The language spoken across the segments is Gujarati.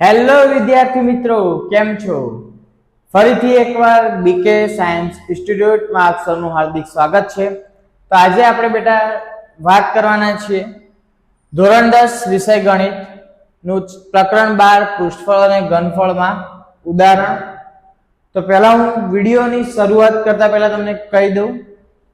હેલો વિદ્યાર્થી મિત્રો, કેમ છો? ફરીથી એકવાર બીકે સાયન્સ ઇન્સ્ટિટ્યૂટમાં આપ સૌનું હાર્દિક સ્વાગત છે. તો આજે આપણે બેટા વાત કરવાના છીએ. ધોરણ દસ વિષય ગણિતનું પ્રકરણ બાર પૃષ્ઠફળ અને ઘનફળમાં ઉદાહરણ. તો પહેલાં હું વિડીયોની શરૂઆત કરતાં પહેલાં તમને કહી દઉં.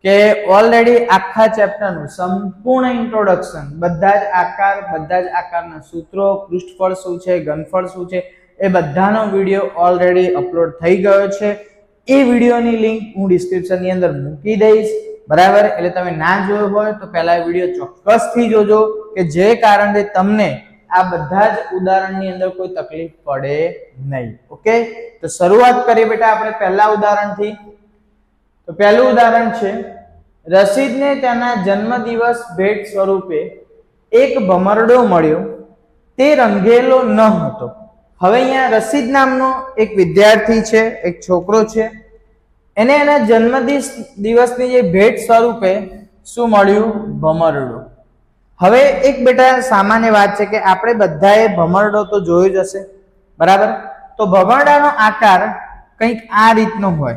કે ઓલરેડી આખા ચેપ્ટરનું સંપૂર્ણ ઇન્ટ્રોડક્શન બધા જ આકાર, બધા જ આકારના સૂત્રો, પૃષ્ઠફળ શું છે, ઘનફળ શું છે, એ બધાનો વીડિયો ઓલરેડી અપલોડ થઈ ગયો છે. એ વિડીયોની લિંક હું ડિસ્ક્રિપ્શનની અંદર મૂકી દઈશ. બરાબર? એટલે તમે ના જોયો હોય તો પહેલા વીડિયો ચોક્કસથી જોજો કે જે કારણે તમને આ બધા જ ઉદાહરણની અંદર કોઈ તકલીફ પડે નહીં. ઓકે? તો શરૂઆત કરીએ બેટા આપણે પહેલા ઉદાહરણથી. તો પહેલું ઉદાહરણ છે રશીદને તેના જન્મદિવસ ભેટ સ્વરૂપે એક ભમરડો મળ્યો. તે રંગેલો ન હતો. હવે અહીંયા રશીદ નામનો એક વિદ્યાર્થી છે, એક છોકરો છે. એને એના જન્મદિવસ દિવસની જે ભેટ સ્વરૂપે શું મળ્યું? ભમરડો. હવે એક બેટા, સામાન્ય વાત છે કે આપણે બધાએ ભમરડો તો જોયો જ હશે. બરાબર? તો ભમરડાનો આકાર કંઈક આ રીતનો હોય.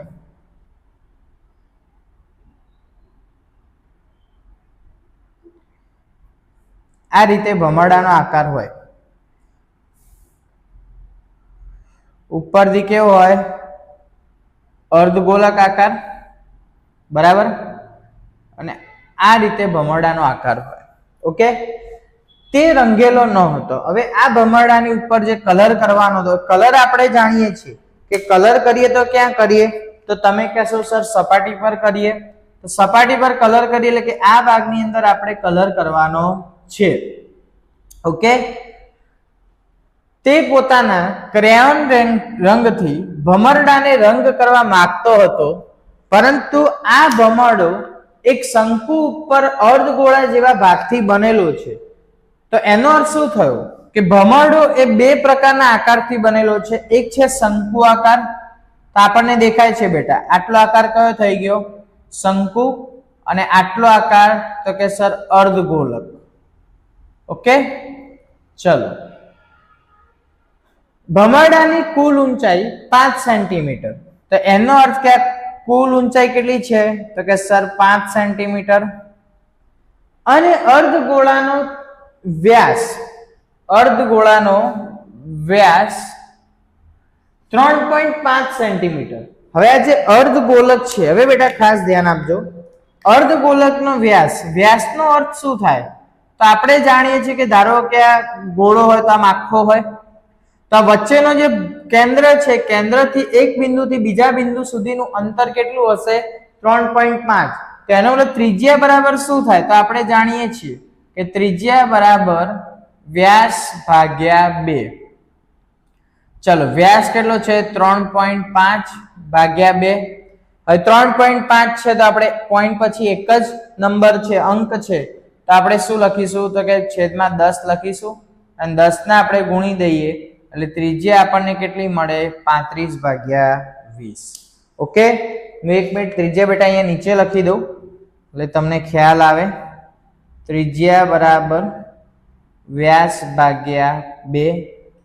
આ રીતે ભમરડાનો આકાર હોય. ઉપરથી કેવો હોય? અર્ધગોલક આકાર. બરાબર? અને આ રીતે ભમરડાનો આકાર હોય. ઓકે તે રંગેલો ન હતો. હવે આ ભમરડાની ઉપર જે કલર કરવાનો હતો કલર આપણે જાણીએ છીએ કે કલર કરીએ તો ક્યાં કરીએ? તો તમે કહેશો સર સપાટી પર કરીએ. તો સપાટી પર કલર કરીએ એટલે કે આ ભાગની અંદર આપણે કલર કરવાનો છે. ઓકે તે પોતાના ક્રેયોન રંગથી ભમરડાને રંગ કરવા માંગતો હતો, પરંતુ આ ભમરડો એક શંકુ ઉપર અર્ધગોળા જેવા ભાગથી બનેલો છે. તો એનો અર્થ શું થયો? કે ભમરડો એ બે પ્રકારના આકારથી બનેલો છે. એક છે શંકુ આકાર. તો આપણને દેખાય છે બેટા, આટલો આકાર કયો થઈ ગયો? શંકુ અને આટલો આકાર, તો કે સર અર્ધગોલક. ઓકે? ચલો. ભમરડાની કુલ ઊંચાઈ પાંચ સેન્ટીમીટર. તો એનો અર્થ કે કુલ ઊંચાઈ કેટલી છે? તો કે સર, પાંચ સેન્ટીમીટર. અને અર્ધગોળાનો વ્યાસ અર્ધગોળાનો વ્યાસ ત્રણ પોઈન્ટ પાંચ સેન્ટીમીટર. હવે આ જે અર્ધગોલક છે, હવે બેટા ખાસ ધ્યાન આપજો. અર્ધગોલકનો વ્યાસ, વ્યાસનો અર્થ શું થાય? તો આપણે જાણીએ છીએ કે ધારો કે આ ગોળો હોય તો આમ આખો હોય. તો વચ્ચેનો જે કેન્દ્ર છે, કેન્દ્રથી એક બિંદુથી બીજા બિંદુ સુધીનું અંતર કેટલું હશે? ત્રણ પોઈન્ટ પાંચ. તો એનો મતલબ ત્રિજ્યા બરાબર શું થાય? તો આપણે જાણીએ છીએ કે ત્રિજ્યા બરાબર વ્યાસ ભાગ્યા બે. ચલો, વ્યાસ કેટલો છે? ત્રણ પોઈન્ટ પાંચ ભાગ્યા બે. હવે ત્રણ પોઈન્ટ પાંચ છે તો આપણે પોઈન્ટ પછી એક જ નંબર છે, અંક છે. તો આપણે શું લખીશું? તો કે છેદમાં દસ લખીશું અને દસને આપણે ગુણી દઈએ. એટલે ત્રિજ્યા આપણને કેટલી મળે? પાંત્રીસ ભાગ્યા વીસ. ઓકે? હું એક મિનિટ ત્રિજ્યા બેટા અહીંયા નીચે લખી દઉં. એટલે તમને ખ્યાલ આવે. ત્રિજ્યા બરાબર વ્યાસ ભાગ્યા બે.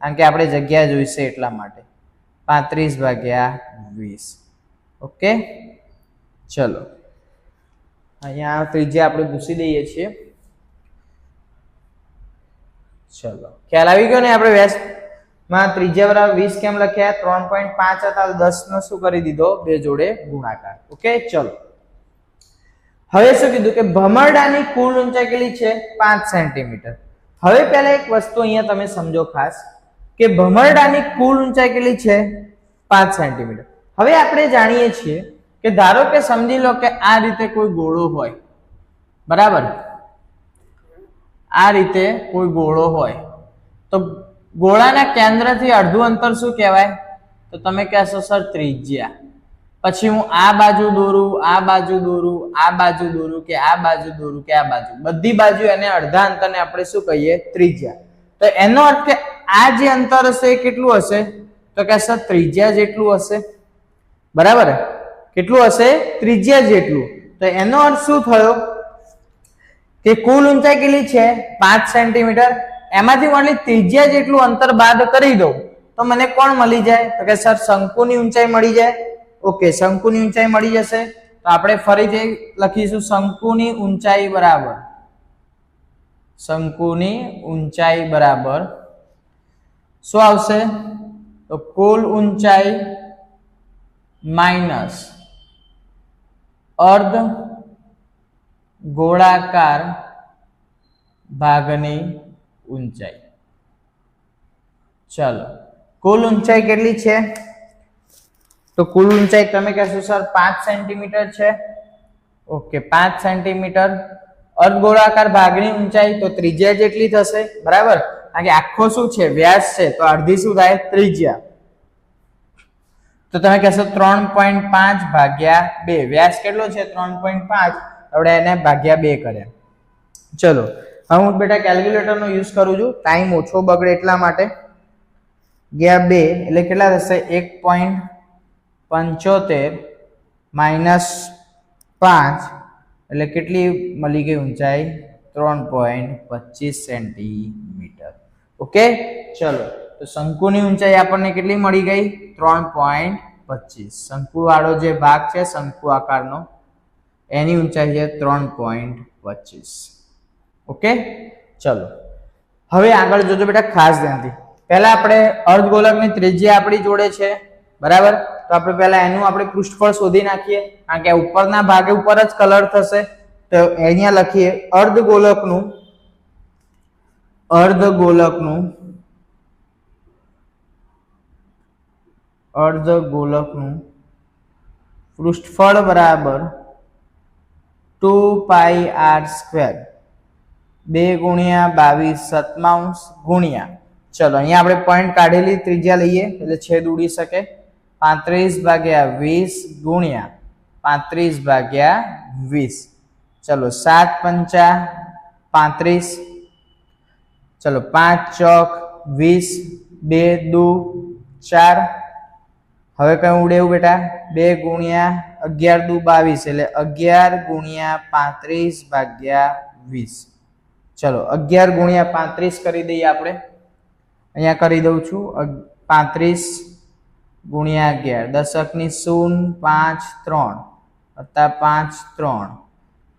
કારણ કે આપણે જગ્યા જોઈશે એટલા માટે. પાંત્રીસ ભાગ્યા વીસ. ઓકે? ચલો. અહીંયા ત્રિજ્યા આપણે ભૂસી દઈએ છીએ. ચલો. ખ્યાલ આવી ગયો ને આપણે વ્યાસ? માં ત્રિજ્યા બરાબર વીસ કેમ લખ્યા? ત્રણ પોઈન્ટ પાંચ હતા દસ નો શું કરી દીધો? બે જોડે ગુણાકાર. ઓકે, ચલો. હવે શું કીધું કે ભમરડાની કુલ ઊંચાઈ કેટલી છે? પાંચ સેન્ટીમીટર. હવે પહેલા એક વસ્તુ અહીંયા તમે સમજો ખાસ કે ભમરડાની કુલ ઊંચાઈ કેટલી છે? પાંચ સેન્ટીમીટર. હવે આપણે જાણીએ છીએ કે ધારો કે સમજી લો કે આ રીતે કોઈ ગોળો હોય. બરાબર? આ રીતે કોઈ ગોળો હોય. તો ગોળાના કેન્દ્રથી અડધું અંતર શું કહેવાય? તો તમે કહેશો, સર, ત્રિજ્યા. પછી હું આ બાજુ દોરું, આ બાજુ દોરું, આ બાજુ દોરું કે આ બાજુ દોરું કે આ બાજુ. બધી બાજુ એને અડધા અંતરને આપણે શું કહીએ? ત્રિજ્યા. તો એનો અર્થ કે આ જે અંતર હશે એ કેટલું હશે? તો કે, સર, ત્રિજ્યા જેટલું હશે. બરાબર? કેટલું હશે? ત્રિજ્યા જેટલું. તો એનો અર્થ શું થયો? કે કુલ ઊંચાઈ કેટલી છે? પાંચ સેન્ટીમીટર. એમાંથી મળે ત્રિજ્યા જેટલું અંતર બાદ કરી દઉં, તો મને કોણ મળી જાય? તો કે સર, શંકુની ઊંચાઈ મળી જાય. ઓકે, શંકુની ઊંચાઈ મળી જશે. તો આપણે ફરીથી લખીશું, શંકુની ઊંચાઈ બરાબર. શંકુની ઊંચાઈ બરાબર. શું આવશે? તો કુલ ઊંચાઈ માઇનસ અર્ધ ગોળાકાર ભાગની ઊંચાઈ. ચલો. કુલ ઊંચાઈ કેટલી છે? તો કુલ ઊંચાઈ તમે કહેશો, સર, પાંચ સેન્ટીમીટર છે. ઓકે, પાંચ સેન્ટીમીટર. અર્ધગોળાકાર ભાગની ઊંચાઈ તો ત્રિજ્યા જેટલી થશે, બરાબર? કારણ કે આખો શું છે? વ્યાસ છે, તો અડધી શું થાય? ત્રિજ્યા. તો તમે કહેશો, ત્રણ પોઈન્ટ પાંચ ભાગ્યા બે. વ્યાસ કેટલો છે? ત્રણ પોઈન્ટ પાંચ. આપણે એને ભાગ્યા બે કર્યા. ચલો, હવે હું બેટા કેલ્ક્યુલેટરનો યુઝ કરું છું. ટાઈમ ઓછો બગડે એટલા માટે. ગયા બે, એટલે કેટલા થશે? એક પોઈન્ટ પંચોતેર માઇનસ પાંચ, એટલે કેટલી મળી ગઈ ઊંચાઈ? ત્રણ પોઈન્ટ પચીસ સેન્ટીમીટર ઓકે ચલો, તો શંકુની ઊંચાઈ આપણને કેટલી મળી ગઈ? ત્રણ પોઈન્ટ પચીસ. શંકુવાળો જે ભાગ છે, શંકુ આકારનો એની ઊંચાઈ છે ત્રણ પોઈન્ટ પચીસ. ઓકે? ચલો. હવે આગળ જોજો બેટા, ખાસ ધ્યાનથી. પહેલા આપણે અર્ધગોલકની ત્રિજ્યા આપણી જોડે છે, બરાબર? તો આપણે પહેલા એનું આપણે પૃષ્ઠફળ શોધી નાખીએ, કારણ કે ઉપરના ભાગે ઉપર જ કલર થશે. તો અહીંયા લખીએ અર્ધગોલકનું અર્ધગોલકનું અર્ધગોલકનું પૃષ્ઠફળ બરાબર ટુ પાઈ આર સ્ક્વેર બે ગુણ્યા બાવીસ સત્તાવંશ ગુણ્યા. ચલો, અહીંયા આપણે પોઈન્ટ કાઢેલી ત્રિજ્યા લઈએ, એટલે છેદ ઉડી શકે. પાંત્રીસ ભાગ્યા વીસ ગુણ્યા પાંત્રીસ ભાગ્યા વીસ. ચલો, સાત પંચા પાંત્રીસ. ચલો, પાંચ ચોક વીસ, બે દુ ચાર. હવે કયું ઉડે એવું બેટા? બે ગુણ્યા અગિયાર દુ બાવીસ એટલે અગિયાર ગુણ્યા પાંત્રીસ ભાગ્યા વીસ. ચલો, અગિયાર ગુણ્યા પાંત્રીસ કરી દઈએ આપણે. અહીંયા કરી દઉં છું. પાંત્રીસ ગુણ્યા અગિયાર. દશકની શૂન પાંચ ત્રણ. વત્તા પાંચ ત્રણ.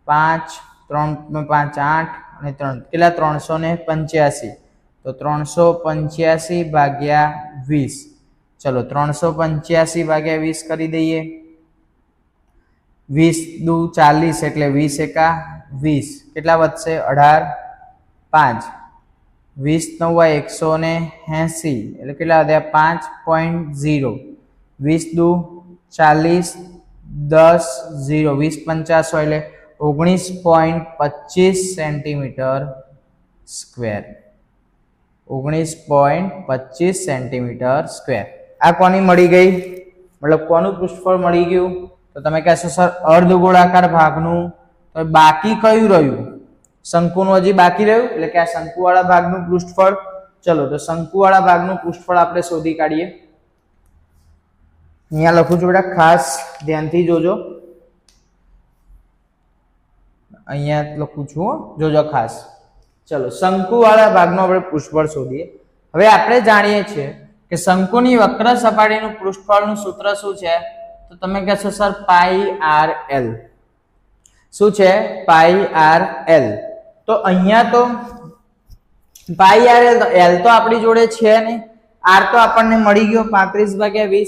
પાંચ ત્રણ, પાંચ આઠ અને ત્રણ. કેટલા? ત્રણસો ને પંચ્યાસી. તો ત્રણસો પંચ્યાસી ભાગ્યા વીસ. ચલો, ત્રણસો પંચ્યાસી ભાગ્યા વીસ કરી દઈએ. વીસ દુ ચાલીસ એટલે વીસ એકા વીસ. કેટલા વધશે? અઢાર, પાંચ. વીસ નવા એકસો ને એંસી. એટલે કેટલા વધ્યા પાંચ પોઈન્ટ ઝીરો. વીસ દુ ચાલીસ, દસ ઝીરો. વીસ પંચાસો એટલે ઓગણીસ પોઈન્ટ પચીસ સેન્ટીમીટર સ્ક્વેર. ઓગણીસ પોઈન્ટ પચીસ સેન્ટીમીટર સ્ક્વેર. આ કોની મળી ગઈ? મતલબ કોનું પૃષ્ઠફળ મળી ગયું? તો તમે કહેશો સર, અર્ધ ગોળાકાર ભાગનું તો બાકી કયું રહ્યું? શંકુનું હજી બાકી રહ્યું? એટલે કે આ શંકુવાળા ભાગનું પૃષ્ઠફળ. ચલો, તો શંકુવાળા ભાગનું પૃષ્ઠફળ આપણે શોધી કાઢીએ. અહીંયા લખું છું બેટા, ખાસ ધ્યાનથી જોજો. અહીંયા લખું છું. જોજો ખાસ. ચલો, શંકુવાળા ભાગનો આપણે પૃષ્ઠફળ શોધીએ. હવે આપણે જાણીએ છીએ કે શંકુની વક્ર સપાટીનું પૃષ્ઠફળનું સૂત્ર શું છે? તો તમે કહેશો સર, પાઈ આર એલ. શું છે? Pi R L. તો અહીંયા તો પાઈ આર એલ એલ તો આપણી જોડે છે નહીં. આર તો આપણને મળી ગયો પાંત્રીસ ભાગ્યા વીસ.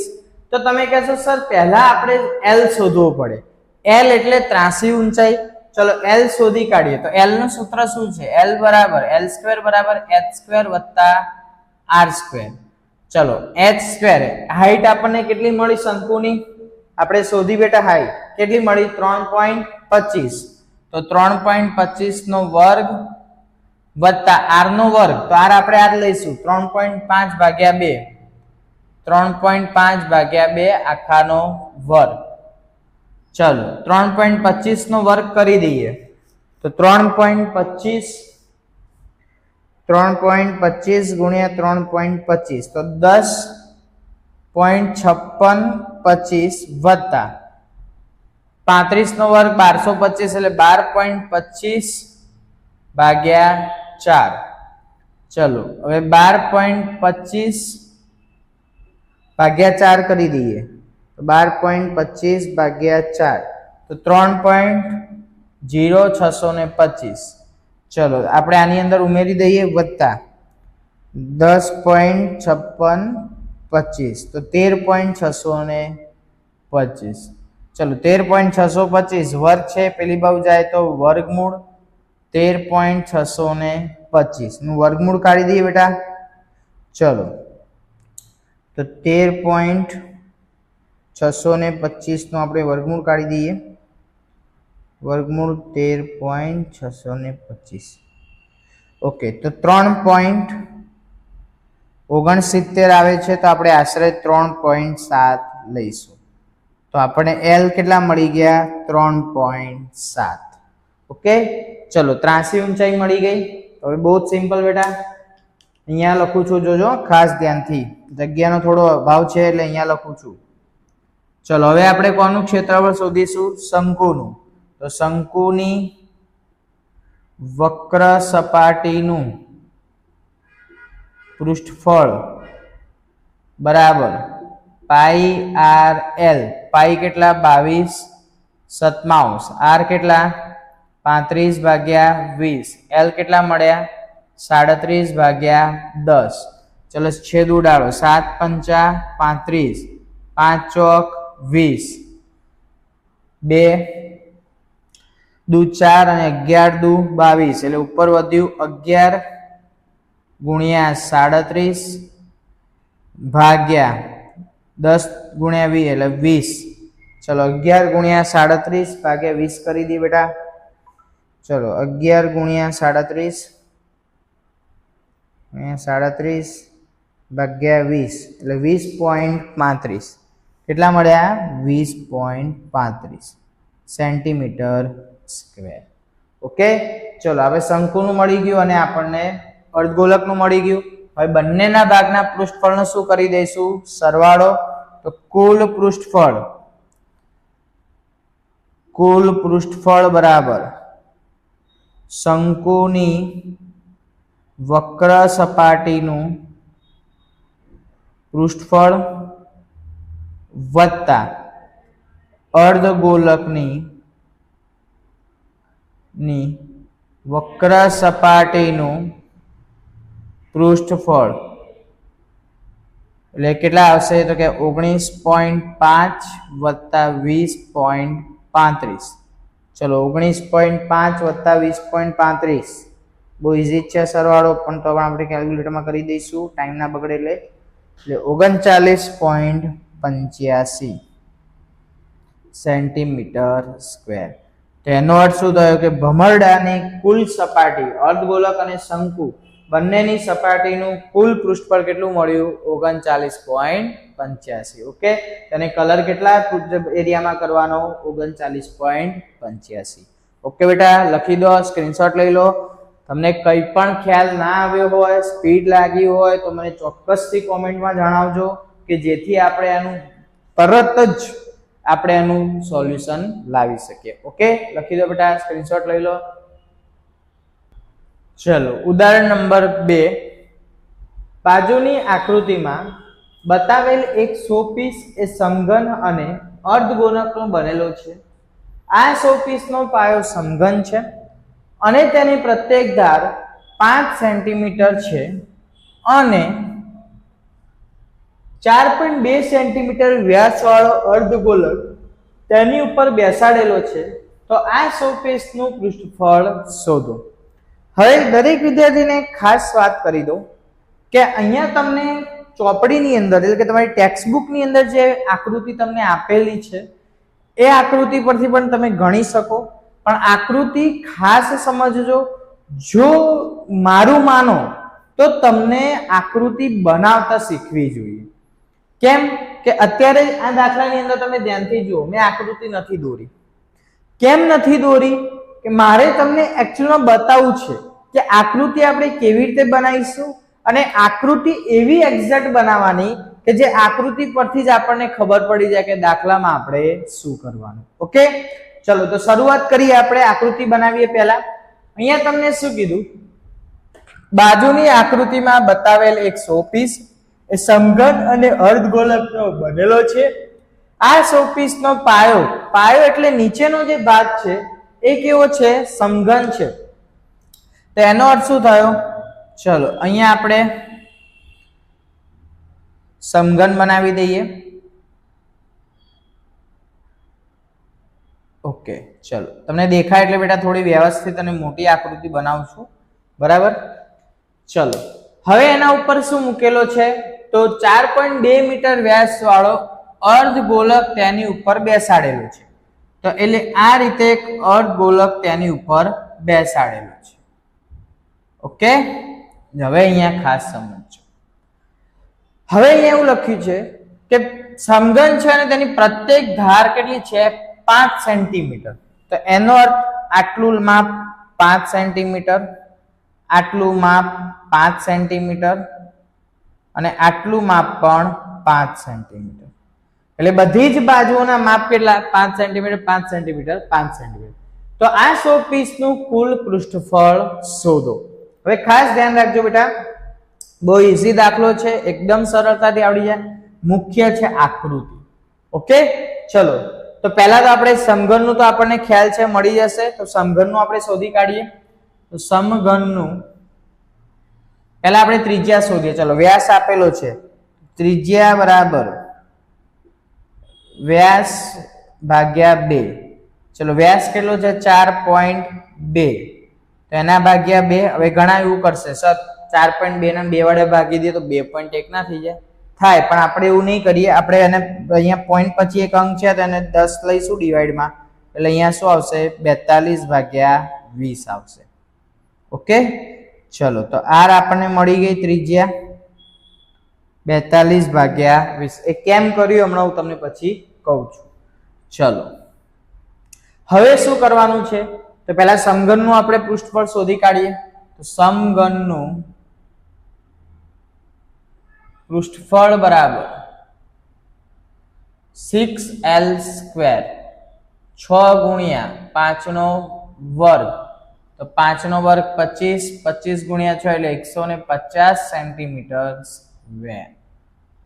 તો તમે કહેશો સર, પહેલા આપણે એલ શોધવું પડે. એલ એટલે ત્રાસી ઊંચાઈ. ચલો, એલ શોધી કાઢીએ. તો એલનું સૂત્ર શું છે? એલ બરાબર, એલ સ્ક્વેર બરાબર, એચ સ્ક્વેર વત્તા આર સ્ક્વેર. ચલો, એચ સ્ક્વેર. હાઈટ આપણને કેટલી મળી? શંકુની? આપણે શોધી બેટા હાઈ કેટલી મળી? ત્રણ પોઈન્ટ પચીસ. તો ત્રણ પોઈન્ટ પચીસ નો વર્ગ વત્તા આર નો વર્ગ. તો આર આપણે આર લઈશું. ત્રણ પોઈન્ટ પાંચ ભાગ્યા બે. ત્રણ પોઈન્ટ પાંચ ભાગ્યા બે આખાનો વર્ગ. ચલો, ત્રણ પોઈન્ટ પચીસ નો વર્ગ કરી દઈએ. તો ત્રણ પોઈન્ટ પચીસ, ત્રણ પોઈન્ટ પચીસ ગુણ્યા ત્રણ પોઈન્ટ પચીસ. તો દસ પોઈન્ટ છપ્પન પચીસ વત્તા. પાંત્રીસ નો વર્ગ બારસો પચીસ એટલે બાર પોઈન્ટ પચીસ ભાગ્યા ચાર. ચલો, હવે બાર પોઈન્ટ પચીસ ભાગ્યા ચાર કરી દઈએ. તો બાર પોઈન્ટ પચીસ ભાગ્યા ચાર. તો ત્રણ પોઈન્ટ જીરો છસો ને પચીસ. ચલો, આપણે આની અંદર ઉમેરી દઈએ વત્તા. દસ પોઈન્ટ છપ્પન પચીસ. તો તેર પોઈન્ટ છસો ને પચીસ. ચલો, તેર પોઈન્ટ છસો પચીસ વર્ગ છે, પેલી બાજુ જાય તો વર્ગમૂળ તેર પોઈન્ટ છસો ને પચીસ. નું વર્ગમૂળ કાઢી દઈએ બેટા. ચલો, તો તેર પોઈન્ટ છસો ને પચીસનું આપણે વર્ગમૂળ કાઢી દઈએ. વર્ગમૂળ તેર પોઈન્ટ છસો ને પચીસ. ઓકે, તો ત્રણ પોઈન્ટ ઓગણસિત્તેર આવે છે તો આપણે આશરે ત્રણ પોઈન્ટ સાત લઈશું. તો આપણે એલ કેટલા મળી ગયા? ત્રણ પોઈન્ટ સાત. ઓકે ચલો, ત્રાસી ઊંચાઈ મળી ગઈ. હવે બહુ જ સિમ્પલ બેટા. અહીંયા લખું છું, જોજો, ખાસ ધ્યાનથી. જગ્યાનો થોડો અભાવ છે એટલે અહીંયા લખું છું. ચલો, હવે આપણે કોનું ક્ષેત્રફળ શોધીશું? શંકુનું. તો શંકુની વક્ર સપાટીનું. પૃષ્ઠફળ. બરાબર. પાઈ આર એલ. પાઈ કેટલા? બાવીસ સતમાઉસ આર કેટલા? પાંત્રીસ ભાગ્યા વીસ. એલ કેટલા મળ્યા? સાડત્રીસ ભાગ્યા દસ. ચલો છેદ ઉડાડો. સાત પંચા પાંત્રીસ. પાંચ ચોક વીસ. બે. દુ ચાર અને અગિયાર દુ બાવીસ. એટલે ઉપર વધ્યું અગિયાર ગુણ્યા સાડત્રીસ ભાગ્યા દસ ગુણ્યા વીસ એટલે વીસ. ચલો, અગિયાર ગુણ્યા સાડત્રીસ ભાગ્યા વીસ કરી દી બેટા. ચલો, અગિયાર ગુણ્યા સાડત્રીસ સાડત્રીસ ભાગ્યા વીસ એટલે વીસ પોઈન્ટ પાંત્રીસ. કેટલા મળ્યા? વીસ પોઈન્ટ પાંત્રીસ સેન્ટીમીટર સ્ક્વેર. ઓકે? ચલો, હવે શંકુનું મળી ગયું અને આપણને અર્ધગોલકનું મળી ગયું. હવે બંનેના ભાગના પૃષ્ઠફળનો શું કરી દઈશું? સરવાળો. તો કુલ પૃષ્ઠફળ. કુલ પૃષ્ઠફળ બરાબર શંકુની વક્ર સપાટીનું પૃષ્ઠફળ વત્તા અર્ધગોલકની વક્ર સપાટીનું પૃષ્ઠફળ એટલે કેટલા આવશે? તો કે ઓગણીસ પોઈન્ટ પાંચ વત્તા વીસ પોઈન્ટ પાંત્રીસ. ચલો, ઓગણીસ પોઈન્ટ પાંચ વત્તા વીસ પોઈન્ટ પાંત્રીસ. બહુ ઇઝી છે સરવાળો, પણ તો હવે આપણે કેલ્ક્યુલેટરમાં કરી દઈશું. ટાઈમ ના બગડે એટલે. એટલે ઓગણચાલીસ પોઈન્ટ પંચ્યાસી સેન્ટીમીટર સ્ક્વેર. તેનો અર્થ શું થયો? કે ભમરડાની કુલ સપાટી, અર્ધગોલક અને શંકુ બંનેની સપાટીનું કુલ પૃષ્ઠફળ કેટલું મળ્યું? ઓગણચાલીસ પોઈન્ટ પંચ્યાસી. ઓકે? તેને કલર કેટલા એરિયામાં કરવાનો? ઓગણચાલીસ પોઈન્ટ પંચ્યાસી. ઓકે બેટા, લખી દો, સ્ક્રીનશોટ લઈ લો. તમને કંઈ પણ ખ્યાલ ના આવ્યો હોય, સ્પીડ લાગી હોય, તો મને ચોક્કસથી કોમેન્ટમાં જણાવજો કે જેથી આપણે આનું તરત જ આપણે એનું સોલ્યુશન લાવી શકીએ. ઓકે? લખી દો બેટા, સ્ક્રીનશોટ લઈ લો. ચલો, ઉદાહરણ નંબર બે. બાજુની આકૃતિમાં બતાવેલ એક શોપીસ એ સમઘન અને અર્ધગોનકનો બનેલો છે. આ શોપીસનો પાયો સમઘન છે અને તેની પ્રત્યેક ધાર પાંચ સેન્ટીમીટર છે અને ચાર પોઈન્ટ બે સેન્ટીમીટર વ્યાસવાળો અર્ધગોલક તેની ઉપર બેસાડેલો છે. તો આ શોપીસનું પૃષ્ઠફળ શોધો. હવે દરેક વિદ્યાર્થીને ખાસ વાત કરી દો કે અહીંયા તમને ચોપડીની અંદર, એટલે કે તમારી ટેક્સ્ટ બુકની અંદર જે આકૃતિ તમને આપેલી છે, એ આકૃતિ પરથી પણ તમે ગણી શકો. પણ આકૃતિ ખાસ સમજજો. જો મારું માનો, તો તમને આકૃતિ બનાવતા શીખવી જોઈએ. કેમ કે અત્યારે આ દાખલાની અંદર તમે ધ્યાનથી જુઓ, મેં આકૃતિ નથી દોરી. કેમ નથી દોરી? કે મારે તમને એકચ્યુઅલમાં બતાવવું છે કે આકૃતિ આપણે કેવી રીતે બનાવીશું અને આકૃતિ એવી એક્ઝેક્ટ બનાવવાની કે જે આકૃતિ પરથી જ આપણને ખબર પડી જાય કે દાખલામાં આપણે શું કરવાનું. ઓકે ચલો, તો શરૂઆત કરીએ આપણે આકૃતિ બનાવીએ પહેલા. અહીંયા તમને શું કીધું? બાજુની આકૃતિમાં બતાવેલ એક શોપીસ એ સમઘન અને અર્ધગોલકનો બનેલો છે. આ શોપીસનો પાયો પાયો એટલે નીચેનો જે ભાગ છે એ કેવો છે? સમઘન છે. તો એનો અર્થ શું થયો? ચલો, અહીંયા આપણે સમઘન બનાવી દઈએ. ઓકે ચલો. તમને દેખાય એટલે બેટા થોડી વ્યવસ્થિત અને મોટી આકૃતિ બનાવું છું. બરાબર? ચલો. હવે એના ઉપર શું મૂકેલો છે? તો ચાર પોઈન્ટ બે મીટર વ્યાસ વાળો અર્ધ ગોલક તેની ઉપર બેસાડેલો છે. તો એટલે આ રીતે એક અર્ધગોલક તેની ઉપર બેસાડેલો છે. ઓકે? હવે અહીંયા ખાસ સમજો હવે અહીંયા એવું લખ્યું છે કે સમઘન છે અને તેની પ્રત્યેક ધાર કેટલી છે? પાંચ સેન્ટીમીટર. તો એનો અર્થ આટલું માપ પાંચ સેન્ટીમીટર, આટલું માપ પાંચ સેન્ટીમીટર અને આટલું માપ પણ પાંચ સેન્ટીમીટર. એટલે બધી જ બાજુઓના માપ કેટલા? પાંચ સેન્ટીમીટર પાંચ સેન્ટીમીટર પાંચ સેન્ટીમીટર તો આ સો પીસનું કુલ પૃષ્ઠફળ શોધો. હવે ખાસ ધ્યાન રાખજો બેટા. બહુ ઇઝી દાખલો છે, એકદમ સરળતાથી આવડી જાય. મુખ્ય છે આકૃતિ. ઓકે? ચલો. તો પહેલા તો આપણે સમઘનનું તો આપણને ખ્યાલ છે, મળી જશે. તો સમઘનનું આપણે શોધી કાઢીએ. તો સમઘનનું પહેલા આપણે ત્રિજ્યા શોધીએ. ચલો, વ્યાસ આપેલો છે. ત્રિજ્યા બરાબર. વ્યાસ ભાગ્યા બે. ચલો, વ્યાસ કેટલો છે? ચાર પોઈન્ટ બે. તો એના ભાગ્યા બે, હવે ઘણા એવું કરશે. સર ચાર પોઈન્ટ બે ના બે વડે ભાગી દે તો બે પોઈન્ટ એક ના થઈ જાય. થાય, પણ આપણે એવું નહીં કરીએ. આપણે એને અહીંયા પોઈન્ટ પછી એક અંક છે, તો એને દસ લઈશું ડિવાઈડમાં એટલે અહીંયા શું આવશે? બેતાલીસ ભાગ્યા વીસ આવશે. ઓકે? ચલો, તો આર આપણને મળી ગઈ ત્રિજ્યા. બેતાલીસ ભાગ્યા વીસ. એ કેમ કર્યું? હમણાં હું તમને પછી કહું છું. ચલો. હવે શું કરવાનું છે? તો પહેલા સમઘનનું આપણે પૃષ્ઠફળ શોધી કાઢીએ. તો સમઘનનું પૃષ્ઠફળ બરાબર સિક્સ એલ સ્ક્વેર છ ગુણ્યા પાંચનો વર્ગ. તો પાંચનો વર્ગ પચીસ. પચીસ ગુણ્યા છ એટલે એકસો ને પચાસ centimetre square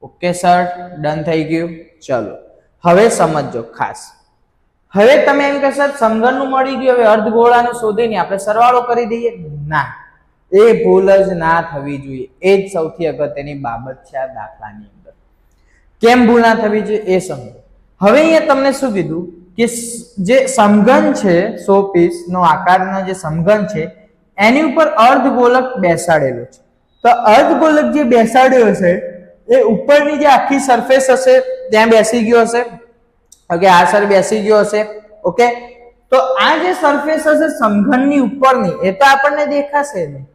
okay sir done થઈ ગયું. ચલો. હવે સમજો ખાસ. હવે તમે એમ કે સર સમઘનનું મળી ગયું. હવે અર્ધગોળાનું શોધીને આપણે સરવાળો કરી દઈએ. ના. એ ભૂલ જ ના થવી જોઈએ. એ જ સૌથી અગત્યની બાબત છે આ દાખલાની અંદર. કેમ ભૂલ ના થવી જોઈએ? એ સમજો. હવે અહીંયા તમને શું કીધું? કે જે સમઘન છે, સો પીસ નો આકારનો જે સમઘન છે, એની ઉપર અર્ધગોલક બેસાડેલો છે. તો અર્ધગોલક જે બેસાડ્યો છે એ ઉપરની જે આખી સરફેસ હશે, ત્યાં બેસી ગયો હશે. ઓકે આ સર બેસી ગયો હશે. ઓકે તો આ જે સરફેસ હશે સમઘનની ઉપરની, એ તો આપણને દેખાશે નહીં.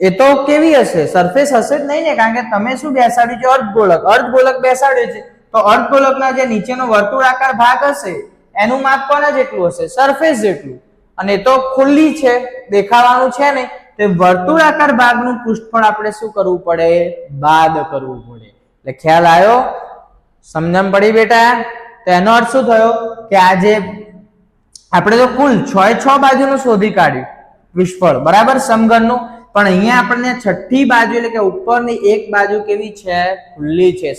એ તો કેવી હશે? સરફેસ હશે જ નહીં ને, કારણ કે તમે શું બેસાડ્યું છે? અર્ધગોલક. અર્ધગોલક બેસાડ્યું છે. તો અર્ધગોલકના જે નીચેનો વર્તુળાકાર ભાગ હશે, એનું માપ કોના જેટલું હશે? સરફેસ જેટલું. અને એ તો ખુલ્લી છે, દેખાવાનું છે ને તે વર્તુળાકાર ભાગનું પૃષ્ઠફળ આપણે શું કરવું પડે? બાદ કરવું પડે. એટલે ખ્યાલ આવ્યો? સમજણ પડી બેટા? તો એનો અર્થ શું થયો? કે આજે આપણે તો કુલ છ છ બાજુનું શોધી કાઢ્યું. પૃષ્ઠફળ બરાબર? સમઘનનું. પણ અહીંયા આપણને છઠ્ઠી બાજુ એટલે કે ઉપરની એક બાજુ કેવી છે? ખુલ્લી છે.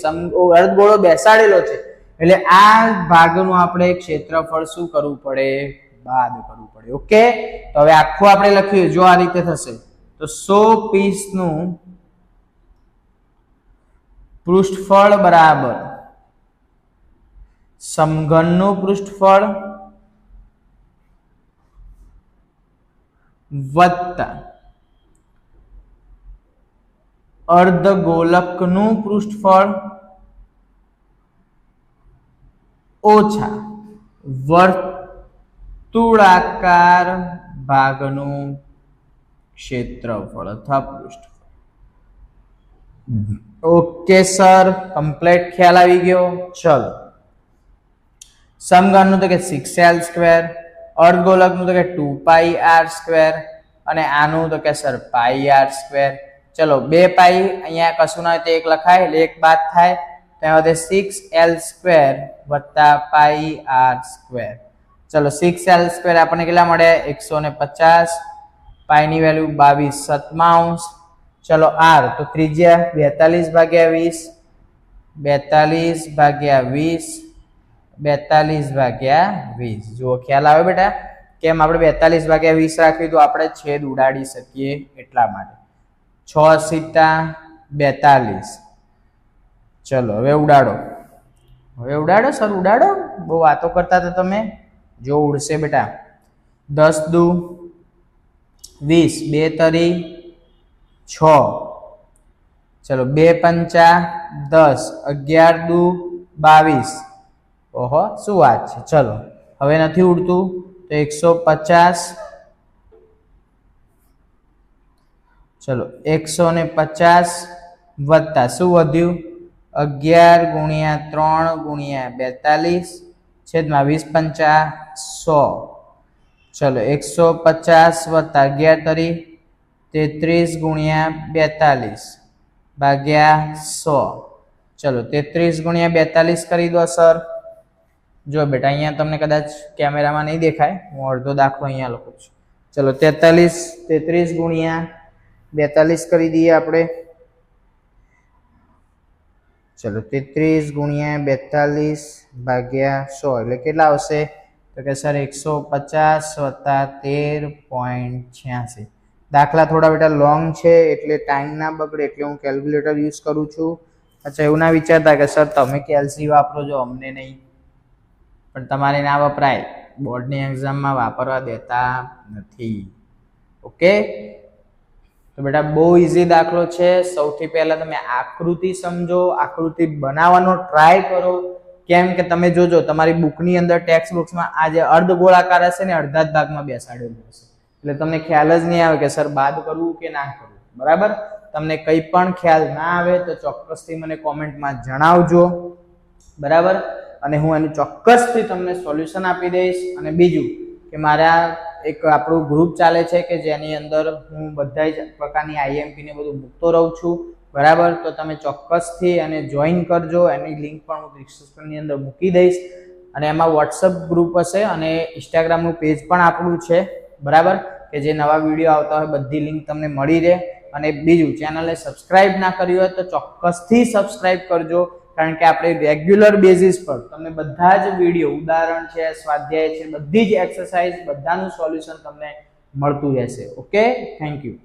અર્ધગોળો બેસાડેલો છે. એટલે આ ભાગનું આપણે ક્ષેત્રફળ શું કરવું પડે? બાદ કરવું પડે ઓકે તો હવે આખું આપણે લખ્યું, જો આ રીતે થશે, તો સો પીસનું પૃષ્ઠફળ બરાબર. સમઘનનું પૃષ્ઠફળ વત્તા અર્ધગોલકનું પૃષ્ઠફળ ઓછા વર્તુળાકાર ભાગનું ક્ષેત્રફળ અથવા પૃષ્ઠફળ. Okay, sir. કમ્પ્લેટ. ખ્યાલ આવી ગયો? ચલો. સમઘનનું તો કે સિક્સ એલ સ્ક્વેર અર્ધગોલકનું તો કે ટુ પાઈ આર સ્ક્વેર અને આનું તો કે સર પાઈ આર સ્ક્વેર ચલો, બે પાઈ અહીંયા કશું ના હોય તો એક લખાય, એટલે એક બાદ થાય. ત્યાં વધે સિક્સ એલ સ્ક્વેર વત્તા પાઈ આર સ્ક્વેર ચલો સિક્સ એલ સ્ક્વેર આપણને કેટલા મળે? એકસો ને પચાસ. પાઈની વેલ્યુ બાવીસ સત્તાવંશ ચલો આર, તો ત્રિજ્યા બેતાલીસ ભાગ્યા વીસ. બેતાલીસ ભાગ્યા વીસ. બેતાલીસ ભાગ્યા વીસ. જુઓ, ખ્યાલ આવે બેટા? કેમ આપણે બેતાલીસ ભાગ્યા વીસ રાખ્યું તો આપણે છેદ ઉડાડી શકીએ એટલા માટે. છ સીતા બેતાલીસ. ચલો, હવે ઉડાડો. હવે ઉડાડો, સર, ઉડાડો. બહુ વાતો કરતા હતા તમે. જો ઉડશે બેટા. દસ દુ, વીસ, બે તરી, છ. ચલો, બે પંચા, દસ, અગિયાર દુ, બાવીસ. ઓહો, શું વાત છે. ચલો, હવે નથી ઉડતું, તો એકસો પચાસ. ચલો, એકસો ને પચાસ વત્તા, શું વધ્યું? અગિયાર ગુણ્યા ત્રણ ગુણ્યા બેતાલીસ. છેદમાં વીસ પંચા સો. ચલો, એકસો પચાસ વત્તા અગિયાર તરી તેત્રીસ ગુણ્યા બેતાલીસ ભાગ્યા સો. ચલો, તેત્રીસ ગુણ્યા બેતાલીસ કરી દો, સર. જો બેટા, અહીંયા તમને કદાચ કેમેરામાં નહીં દેખાય, હું અડધો દાખલો અહીંયા લખું છું. ચલો, તેતાલીસ, તેત્રીસ ગુણ્યા બેતાલીસ કરી દઈએ આપણે. ચલો તેત્રીસ ગુણ્યા બેતાલીસ ભાગ્યા સો. એટલે કેટલા આવશે? તો કે સર એકસો પચાસ વત્તા તેર પોઈન્ટ છ્યાસી. દાખલા થોડા બેટા લોંગ છે, એટલે ટાઈમ ના બગડે, એટલે હું કેલ્ક્યુલેટર યુઝ કરું છું. અચ્છા, એવું ના વિચારતા કે સર તમે કેલ્સી વાપરો છો, અમને નહીં. પણ તમારે ના વપરાય. બોર્ડની એક્ઝામમાં વાપરવા દેતા નથી. ઓકે તો બેટા, બહુ ઇઝી દાખલો છે. સૌથી પહેલા તમે આકૃતિ સમજો, આકૃતિ બનાવવાનો ટ્રાય કરો. કેમ કે તમે જોજો, તમારી બુકની અંદર ટેક્સ્ટ બુક્સમાં આ જે અર્ધ ગોળાકાર હશે ને અડધા જ ભાગમાં બેસાડેલું હશે. એટલે તમને ખ્યાલ જ નહીં આવે કે સર બાદ કરવું કે ના કરવું. બરાબર? તમને કંઈ પણ ખ્યાલ ના આવે તો ચોક્કસથી મને કોમેન્ટમાં જણાવજો. બરાબર? અને હું એનું ચોક્કસથી તમને સોલ્યુશન આપી દઈશ. અને બીજું કે મારા એક આપણું ગ્રુપ ચાલે છે કે જેની અંદર હું બધા જ પ્રકારની આઈએમપીને બધું મૂકતો રહું છું. બરાબર? તો તમે ચોક્કસથી એને જોઈન કરજો. એની લિંક પણ હું ડિસ્ક્રિપ્શનની અંદર મૂકી દઈશ. અને એમાં વોટ્સઅપ ગ્રુપ હશે અને ઇન્સ્ટાગ્રામનું પેજ પણ આપણું છે. બરાબર? કે જે નવા વીડિયો આવતા હોય બધી લિંક તમને મળી રહે. અને બીજું ચેનલને સબસ્ક્રાઈબ ના કરી હોય તો ચોક્કસથી સબસ્ક્રાઈબ કરજો. કારણ કે આપણે રેગ્યુલર બેઝિસ પર તમને બધા જ વીડિયો ઉદાહરણ છે, સ્વાધ્યાય છે, બધી જ એક્સરસાઇઝ બધાનું સોલ્યુશન તમને મળતું રહેશે. Okay thank you